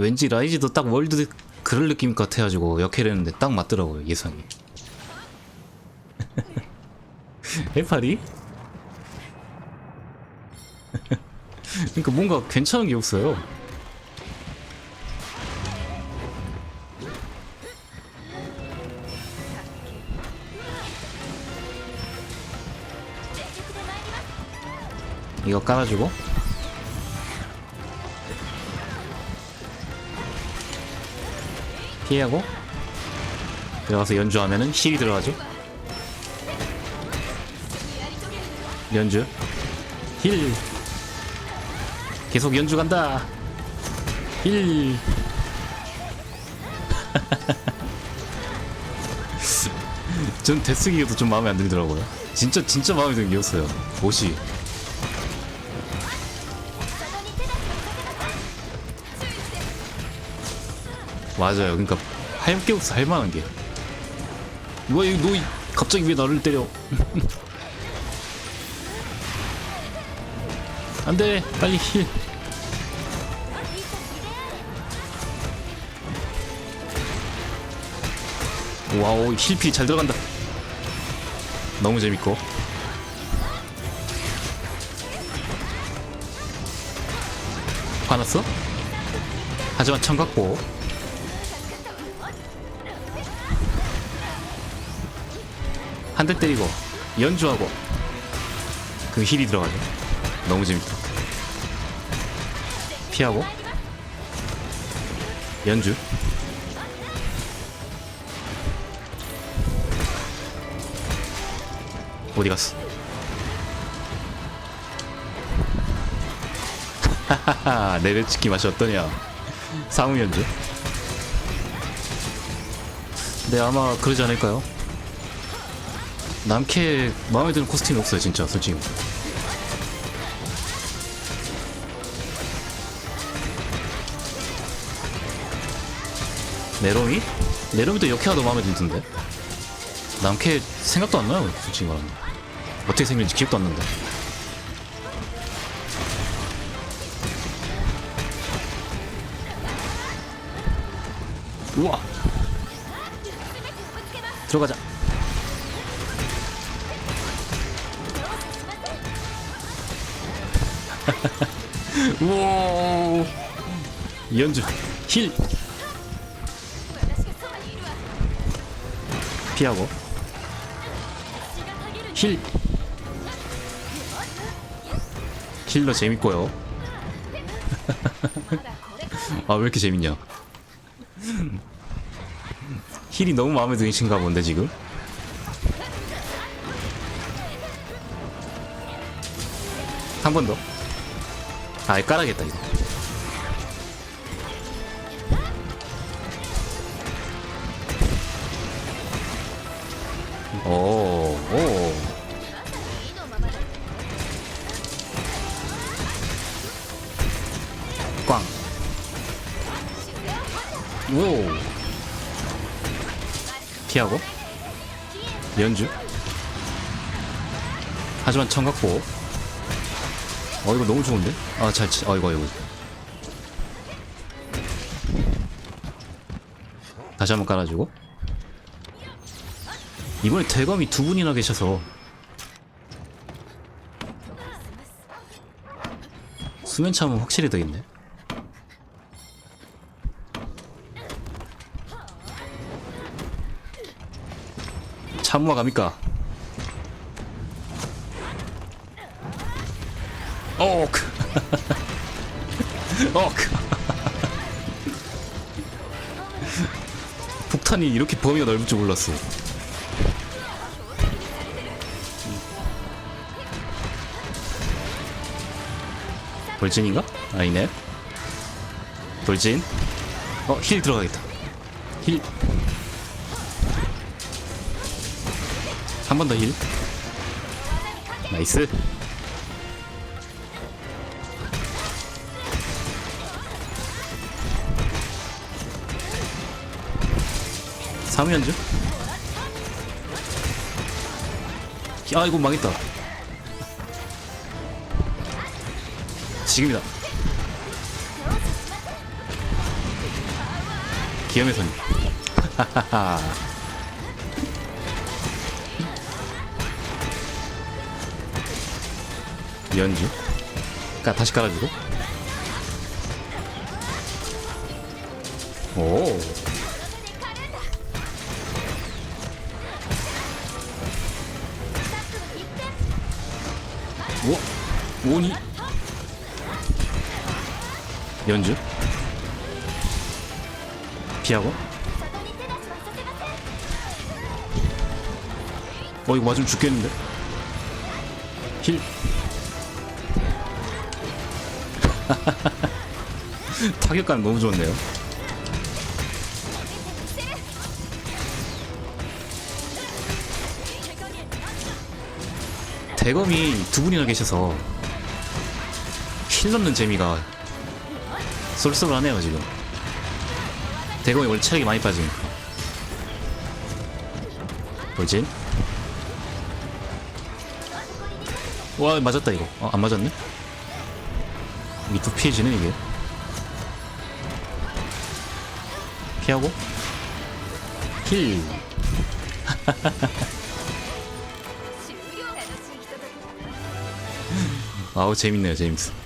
왠지 라이즈도 딱 월드 그럴 느낌 같아가지고 역해랬는데 딱 맞더라고요 예상이. 해파리? 그러니까 뭔가 괜찮은 게 없어요. 이거 깔아주고 피하고 들어가서 연주하면은 힐이 들어가죠. 연주. 힐. 계속 연주 간다. 힐. 전 데스기도 좀 마음에 안 들더라고요. 진짜 진짜 마음에 드는 게 없어요. 옷이 맞아요. 그러니까 할 게 없어 할 만한 게. 뭐야 너 이- 갑자기 왜 나를 때려? 안돼. 빨리 힐. 와우 힐필 잘 들어간다. 너무 재밌고. 화났어? 하지만 청각보 한 대 때리고 연주하고 그 힐이 들어가죠. 너무 재밌다. 피하고 연주. 어디 갔어? 하하하 내려치기 맛이 어떠냐. 사무 연주. 네 아마 그러지 않을까요? 남캐 마음에 드는 코스튬이 없어요 진짜 솔직히. 네로미? 네로미도 역해가 더 마음에 들던데? 남캐 생각도 안 나요 솔직히 말하면. 어떻게 생겼는지 기억도 안 난다 우와. 들어가자 우와. 연주. 힐. 피하고. 힐. 힐러 재밌고요. 아 왜 이렇게 재밌냐? 힐이 너무 마음에 드신가 본데 지금? 한 번 더. 아, 깔아야겠다, 이거. 오, 오. 꽝. 오. 피하고. 연주. 하지만 청각보. 어 이거 너무 좋은데? 아 잘 치. 아이고 아이고. 다시 한번 깔아주고. 이번에 대검이 두 분이나 계셔서 수면 참은 확실히 되겠네. 참모가 갑니까? 옥. 옥. 폭탄이 이렇게 범위가 넓을 줄 몰랐어. 돌진인가? 아니네. 돌진. 어, 힐 들어가겠다. 힐. 한 번 더 힐. 나이스. 사무연주? 아 이거 망했다 지금이다 기염의 손. 하하하. 연주. 까 다시 깔아주고. 오. 오, 오니. 연주. 피하고. 어 이거 맞으면 죽겠는데. 힐. 타격감 너무 좋네요. 대검이 두 분이나 계셔서 힐 넣는 재미가 쏠쏠하네요 지금. 대검이 원래 체력이 많이 빠지니까. 돌진. 와 맞았다 이거. 어, 안 맞았네? 미프 피해지네 이게. 피하고 힐. 아우 재밌네요 재밌어.